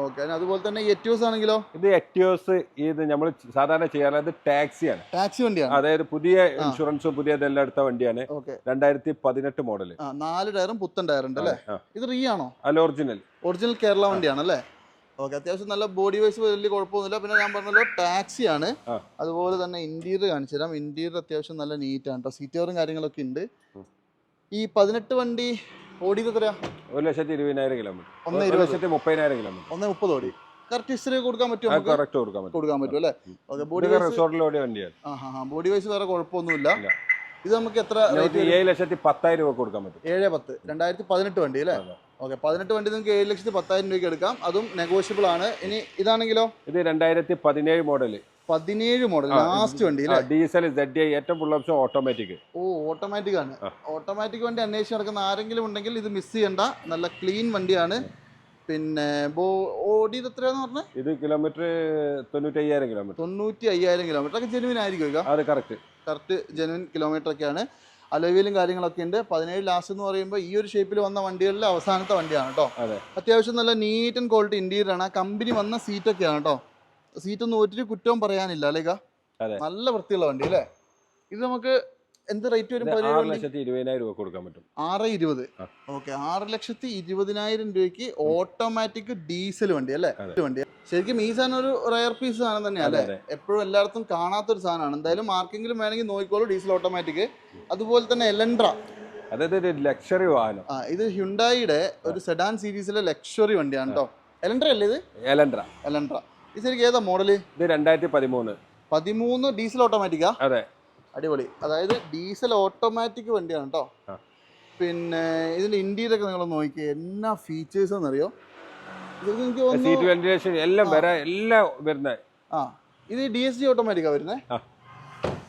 ഓക്കെ അതുപോലെ തന്നെ എറ്റിയോസ് ആണെങ്കിലോ? ഇത് എറ്റിയോസ് ഇത് നമ്മൾ സാധാരണ ചെയ്യാറുള്ളത് ടാക്സിയാണ്. ടാക്സി വണ്ടിയാണ്? അതായത് പുതിയ ഇൻഷുറൻസും പുതിയ ഇതെല്ലാം എടുത്ത വണ്ടിയാണ്. രണ്ടായിരത്തി പതിനെട്ട് മോഡൽ നാല് ടയറും പുത്തൻ ടയർ ഉണ്ട് അല്ലേ ഇത് റീ ആണോ? അല്ല ഒറിജിനൽ ഒറിജിനൽ കേരള വണ്ടിയാണ് അല്ലേ? ഓക്കെ അത്യാവശ്യം നല്ല ബോഡി വൈസ് വലിയ കുഴപ്പമൊന്നുമില്ല. പിന്നെ ഞാൻ പറഞ്ഞല്ലോ ടാക്സിയാണ്. ആണ് അതുപോലെ തന്നെ ഇന്റീരിയർ കാണിച്ചു തരാം. ഇന്റീരിയർ അത്യാവശ്യം നല്ല നീറ്റാണ് കേട്ടോ സീറ്റ് കവറും കാര്യങ്ങളൊക്കെ ഉണ്ട്. ഈ പതിനെട്ട് വണ്ടി ഓടിയത് എത്രയാ ഒരു ലക്ഷത്തി ഇരുപതിനായിരം കിലോമീറ്റർ. ഒന്ന് ഒരു ഇരുപത്. ലക്ഷത്തി മുപ്പതിനായിരം കിലോമീറ്റർ. ഒന്ന് മുപ്പത് ഓടി. കറക്റ്റ് ഹിസ്റ്ററി കൊടുക്കാൻ നമുക്ക്? കറക്റ്റ് കൊടുക്കാൻ പറ്റും. കൊടുക്കാൻ പറ്റും അല്ലേ? ഓക്കെ ബോഡി ഇത് വൈസ് റിസോർട്ടിൽ ഓടിയ വണ്ടിയാണ്. ആ ഹാ ഹാ ബോഡി വൈസ് വേറെ കുഴപ്പമൊന്നുമില്ല. ഇല്ല. ഇത് നമുക്ക് എത്ര ഏഴ് ലക്ഷത്തി പത്തായിരം രൂപ കൊടുക്കാൻ പറ്റും. ഏഴ് പത്ത്. രണ്ടായിരത്തി പതിനെട്ട് വണ്ടി അല്ലേ? അതെ. ഓക്കെ പതിനെട്ട് വണ്ടി നിങ്ങൾക്ക് ഏഴ് ലക്ഷത്തി പത്തായിരം രൂപയ്ക്ക് എടുക്കാം. അതും നെഗോഷ്യബിൾ ആണ്. ഇനി ഇതാണെങ്കിലോ? ഇത് രണ്ടായിരത്തി പതിനേഴ് മോഡൽ പതിനേഴ് മോഡൽ ലാസ്റ്റ് വണ്ടി ഡീസൽ ഏറ്റവും ഫുൾ ഓപ്ഷൻ ഓട്ടോമാറ്റിക് ഓ ഓട്ടോമാറ്റിക് ആണ്. ഓട്ടോമാറ്റിക് വണ്ടി അന്വേഷിച്ച് നടക്കുന്ന ആരെങ്കിലും ഉണ്ടെങ്കിൽ ഇത് മിസ് ചെയ്യണ്ട. നല്ല ക്ലീൻ വണ്ടിയാണ്. പിന്നെ ഓടിയത് എത്രയാന്ന് പറഞ്ഞത് ഇത് കിലോമീറ്റർ തൊണ്ണൂറ്റി അയ്യായിരം കിലോമീറ്റർ തൊണ്ണൂറ്റി അയ്യായിരം കിലോമീറ്റർ ഒക്കെ ജെനുവിൻ ആയിരിക്കും? അത് കറക്റ്റ് കറക്റ്റ് ജെനുവിൻ കിലോമീറ്റർ ഒക്കെയാണ്. അലോവിയിലും കാര്യങ്ങളൊക്കെ ഉണ്ട്. പതിനേഴ് ലാസ്റ്റ് എന്ന് പറയുമ്പോൾ ഈ ഒരു ഷേപ്പിൽ വന്ന വണ്ടികളിലെ അവസാനത്തെ വണ്ടിയാണ് കേട്ടോ. അതെ. അത്യാവശ്യം നല്ല നീറ്റ് ആൻഡ് ക്വാളിറ്റി ഇന്റീരിയർ ആണ്. കമ്പനി വന്ന സീറ്റൊക്കെയാണ് കേട്ടോ. സീറ്റൊന്നും ഒരു കുറ്റവും പറയാനില്ല അല്ലേ നല്ല വൃത്തിയുള്ള വണ്ടി അല്ലേ? ഇത് നമുക്ക് എന്ത് റേറ്റ് വരും? രൂപ കൊടുക്കാൻ പറ്റും. ആറ് ഇരുപത്. ഓക്കെ ആറ് ലക്ഷത്തി ഇരുപതിനായിരം രൂപയ്ക്ക് ഓട്ടോമാറ്റിക് ഡീസൽ വണ്ടി അല്ലേ. വണ്ടി. ശരിക്കും ഈ സാധനം ഒരു റയർ പീസ് സാധനം തന്നെയാണ് അതെ അല്ലേ എപ്പോഴും എല്ലായിടത്തും കാണാത്തൊരു സാധനമാണ്. എന്തായാലും ആർക്കെങ്കിലും വേണമെങ്കിൽ നോക്കിക്കോളൂ ഡീസൽ ഓട്ടോമാറ്റിക് അതുപോലെ തന്നെ എലൻഡ്ര അതായത് ഒരു ലക്ഷറി വാഹനം. ആ ഇത് ഹ്യുണ്ടായിയുടെ ഒരു സെഡാൻ സീരീസിലെ ലക്ഷറി വണ്ടിയാണ് കേട്ടോ എലൻഡ്ര അല്ലേ ഇത്? എലൻഡ്ര എലൻഡ്ര ഇത് ശരിക്കും ഏതാ മോഡൽ ഇത് രണ്ടായിരത്തി പതിമൂന്ന് പതിമൂന്ന് ഡീസൽ ഓട്ടോമാറ്റിക്കാ അതെ. അടിപൊളി. അതായത് ഡീസൽ ഓട്ടോമാറ്റിക് വണ്ടിയാണ് കേട്ടോ. പിന്നെ ഇതിന്റെ ഇന്റീരിയർ ഒക്കെ നിങ്ങൾ നോക്കി എന്നാ ഫീച്ചേഴ്സ് എന്നറിയോ സീറ്റ് വെന്റിലേഷൻ എല്ലാം ആ. എല്ലാം വരുന്നത് ആ. ഇത് ഡി എസ് ജി ഓട്ടോമാറ്റിക്കാ വരുന്നത് ആ.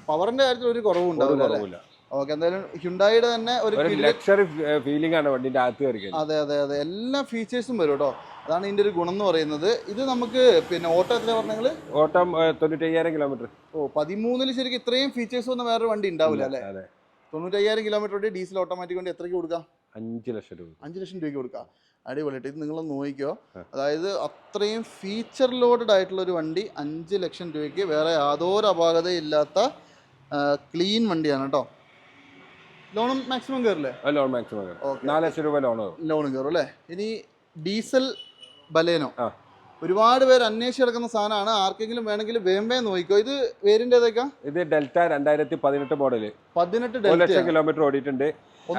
പവറിന്റെ കാര്യത്തിൽ ഒരു കുറവും ഉണ്ടാവില്ല ഓക്കെ എന്തായാലും ഹ്യുണ്ടായിയുടെ തന്നെ ഒരു ലക്ഷറി ഫീലിംഗ് ആണ് വണ്ടിന്റെ അകത്ത് അതെ അതെ അതെ. എല്ലാ ഫീച്ചേഴ്സും വരും കേട്ടോ അതാണ് ഇതിന്റെ ഒരു ഗുണം എന്ന് പറയുന്നത്. ഇത് നമുക്ക് പിന്നെ ഓട്ടോ എത്ര പറഞ്ഞെങ്കിൽ ഓട്ടം തൊണ്ണൂറ്റയ്യായിരം കിലോമീറ്റർ ഓ പതിമൂന്നിൽ ശരിക്കും ഇത്രയും ഫീച്ചേഴ്സ് ഒന്നും വേറെ വണ്ടി ഉണ്ടാവില്ല അല്ലേ? തൊണ്ണൂറ്റയ്യായിരം കിലോമീറ്റർ വണ്ടി ഡീസൽ ഓട്ടോമാറ്റിക് വണ്ടി എത്രയ്ക്ക് കൊടുക്കാം? അഞ്ച് ലക്ഷം രൂപ അഞ്ച് ലക്ഷം രൂപയ്ക്ക് കൊടുക്കാം. അടിപൊളിയായിട്ട്. ഇത് നിങ്ങൾ നോക്കിക്കോ. അതായത് അത്രയും ഫീച്ചർ ലോഡഡ് ആയിട്ടുള്ള ഒരു വണ്ടി അഞ്ച് ലക്ഷം രൂപയ്ക്ക്. വേറെ യാതൊരു അപാകതയും ഇല്ലാത്ത ക്ലീൻ വണ്ടിയാണ് കേട്ടോ. ലോണും മാക്സിമം കയറില്ലേ? ലോൺ മാക്സിമം കയറും. നാല് ലക്ഷം രൂപ ലോൺ കയറും. ലോണും കയറും അല്ലേ? ഇനി ഡീസൽ ബലേനോ. ഒരുപാട് പേര് അന്വേഷിച്ച് കിടക്കുന്ന സാധനമാണ്. ആർക്കെങ്കിലും വേണമെങ്കിൽ വേമ്പേ നോക്കിക്കോ ഇത് വേരിന്റെ ഇത് ഡെൽറ്റ രണ്ടായിരത്തി പതിനെട്ട് മോഡൽ പതിനെട്ട് ഒരു ലക്ഷം കിലോമീറ്റർ ഓടിയിട്ടുണ്ട്.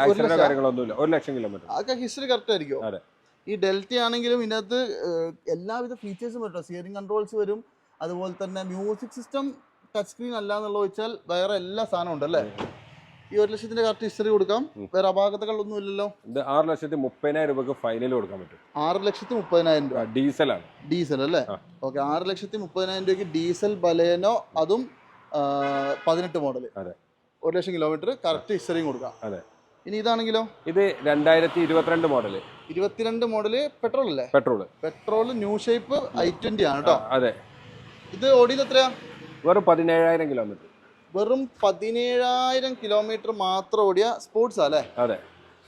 ആക്സിഡന്റോ കാര്യങ്ങളൊന്നുമില്ല ഒരു ലക്ഷം കിലോമീറ്റർ അതൊക്കെ ഹിസ്റ്ററി കറക്റ്റ് ആയിരിക്കും. അതെ. ഈ ഡെൽറ്റ ആണെങ്കിലും ഇതിനകത്ത് എല്ലാവിധ ഫീച്ചേഴ്സും വരും സ്റ്റിയറിംഗ് കൺട്രോൾസ് വരും. അതുപോലെ തന്നെ മ്യൂസിക് സിസ്റ്റം ടച്ച് സ്ക്രീൻ അല്ല എന്നുള്ള വെച്ചാൽ വേറെ എല്ലാ സാധനവും ഉണ്ട് അല്ലേ ഈ ഒരു ലക്ഷത്തിന്റെ കറക്റ്റ് ഹിസ്റ്ററി കൊടുക്കാം. വേറെ വേറെ അപാകതകളൊന്നും ഇല്ലല്ലോ. ഇത് ആറ് ലക്ഷത്തി മുപ്പതിനായിരം രൂപക്ക് ഫൈനൽ കൊടുക്കാൻ പറ്റും. ആറ് ലക്ഷത്തി മുപ്പതിനായിരം രൂപ. ഡീസൽ ഡീസലാണ് ഡീസൽ അല്ലേ. ഓക്കെ ആറ് ലക്ഷത്തി മുപ്പതിനായിരം രൂപയ്ക്ക് ഡീസൽ ബലേനോ അതും പതിനെട്ട് മോഡൽ അതെ. ഒരു ലക്ഷം കിലോമീറ്റർ കറക്റ്റ് ഹിസ്റ്ററിയും കൊടുക്കാം. അതെ. ഇനി ഇതാണെങ്കിലോ? ഇത് രണ്ടായിരത്തി ഇരുപത്തിരണ്ട് മോഡൽ ഇരുപത്തിരണ്ട് മോഡൽ പെട്രോൾ അല്ലേ? Petrol petrol new shape I twenty ആണ് കേട്ടോ അതെ. ഇത് ഓടിയത് എത്രയാ? വെറും പതിനേഴായിരം കിലോമീറ്റർ വെറും പതിനേഴായിരം കിലോമീറ്റർ മാത്രം ഓടിയ സ്പോർട്സ് അല്ലേ? അതെ.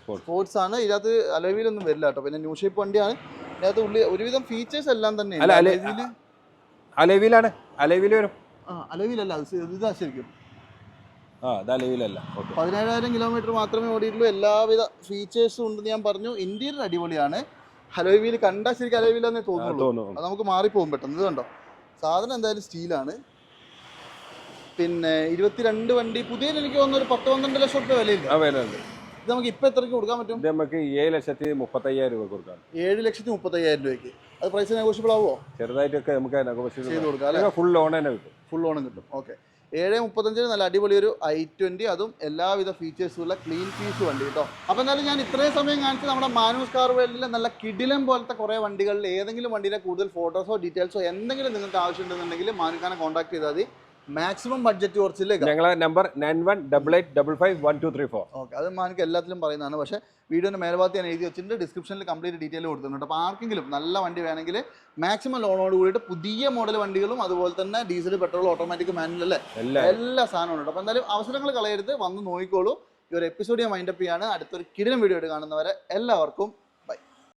സ്പോർട്സ്. ആണ് ഇതിനകത്ത് അലവിലൊന്നും വരില്ല കേട്ടോ. പിന്നെ ന്യൂ ഷേപ്പ് വണ്ടിയാണ്. ഇതിനകത്ത് ഉള്ളി ഒരുവിധം ഫീച്ചേഴ്സ് എല്ലാം തന്നെ അല്ല, അല- അലവിലാണ്. അലവിൽ വരും. അലവിലല്ല. അത് ശ- ഇതാ ശരിക്കും. ആ അലവിലല്ല. പതിനേഴായിരം കിലോമീറ്റർ മാത്രമേ ഓടിയിട്ടുള്ളൂ. എല്ലാവിധ ഫീച്ചേഴ്സും ഉണ്ടെന്ന് ഞാൻ പറഞ്ഞു. ഇന്റീരിയർ അടിപൊളിയാണ്. ഹലോവിയിൽ കണ്ടാൽ ശരിക്കും തോന്നുള്ളൂ. തോന്നുന്നു അത് നമുക്ക് മാറിപ്പോകും പെട്ടെന്ന്. ഇത് കണ്ടോ? സാധനം എന്തായാലും സ്റ്റീലാണ് പിന്നെ ഇരുപത്തിരണ്ട് വണ്ടി. പുതിയ എനിക്ക് തോന്നുന്നു ഒരു പത്ത് പന്ത്രണ്ട് ലക്ഷം രൂപ വിലയില്ല? ആ ഇത് നമുക്ക് ഇപ്പൊ എത്രയ്ക്ക് കൊടുക്കാൻ പറ്റും? ഇത് നമുക്ക് ഏഴ് ലക്ഷത്തി മുപ്പത്തയ്യായിരം രൂപ കൊടുക്കാം. ഏഴ് ലക്ഷത്തി മുപ്പത്തയ്യായിരം രൂപയ്ക്ക്. അത് പ്രൈസ് നെഗോഷ്യബിൾ ആവുമോ ചെറുതായിട്ടൊക്കെ നമുക്ക് ചെയ്ത് നെഗോഷിയേഷൻ കൊടുക്കാം അല്ലെ? ഫുൾ ലോൺ തന്നെ കിട്ടും. ഫുൾ ഓണം കിട്ടും. ഓക്കെ ഏഴ് മുപ്പത്തഞ്ചിന് നല്ല അടിപൊളി ഒരു ഐ ട്വന്റി അതും എല്ലാവിധ ഫീച്ചേഴ്സും ഉള്ള ക്ലീൻ പീസ് വണ്ടി കേട്ടോ. അപ്പോൾ എന്തായാലും ഞാൻ ഇത്രയും സമയം കാണിച്ച് നമ്മുടെ മാനൂസ് കാർ വേൾഡിലെ നല്ല കിടിലം പോലത്തെ കുറേ വണ്ടികളിൽ ഏതെങ്കിലും വണ്ടിയിലെ കൂടുതൽ ഫോട്ടോസോ ഡീറ്റെയിൽസോ എന്തെങ്കിലും നിങ്ങൾക്ക് ആവശ്യമുണ്ടെന്നുണ്ടെങ്കിൽ മാനുക്കാനെ കോൺടാക്ട് ചെയ്താൽ മതി. മാക്സിമം ബഡ്ജറ്റ് കുറച്ചിലേക്ക് ഞങ്ങളെ number nine one double eight double five one two three four. Okay അത് മാനിക്ക് എല്ലാത്തിലും പറയുന്നതാണ്. പക്ഷേ വീഡിയോന്റെ മേൽഭാഗത്ത് ഞാൻ എഴുതി വെച്ചിട്ടുണ്ട്. ഡിസ്ക്രിപ്ഷനിൽ കംപ്ലീറ്റ് ഡീറ്റെയിൽ കൊടുത്തിട്ടുണ്ട്. അപ്പോൾ ആർക്കെങ്കിലും നല്ല വണ്ടി വേണമെങ്കിൽ മാക്സിമം ലോണോട് കൂടിയിട്ട് പുതിയ മോഡൽ വണ്ടികളും അതുപോലെ തന്നെ ഡീസൽ പെട്രോൾ ഓട്ടോമാറ്റിക് മാനുവൽ അല്ലേ? എല്ലാം. എല്ലാ സാധനവും ഉണ്ട്. അപ്പോൾ എന്തായാലും അവസരങ്ങൾ കളയരുത്. വന്ന് നോക്കിക്കോളൂ. ഈ ഒരു എപ്പിസോഡ് ഞാൻ മൈൻഡപ്പ് ചെയ്യാണ്. അടുത്തൊരു കിടിലം വീഡിയോ ആയിട്ട് കാണുന്നവരെ എല്ലാവർക്കും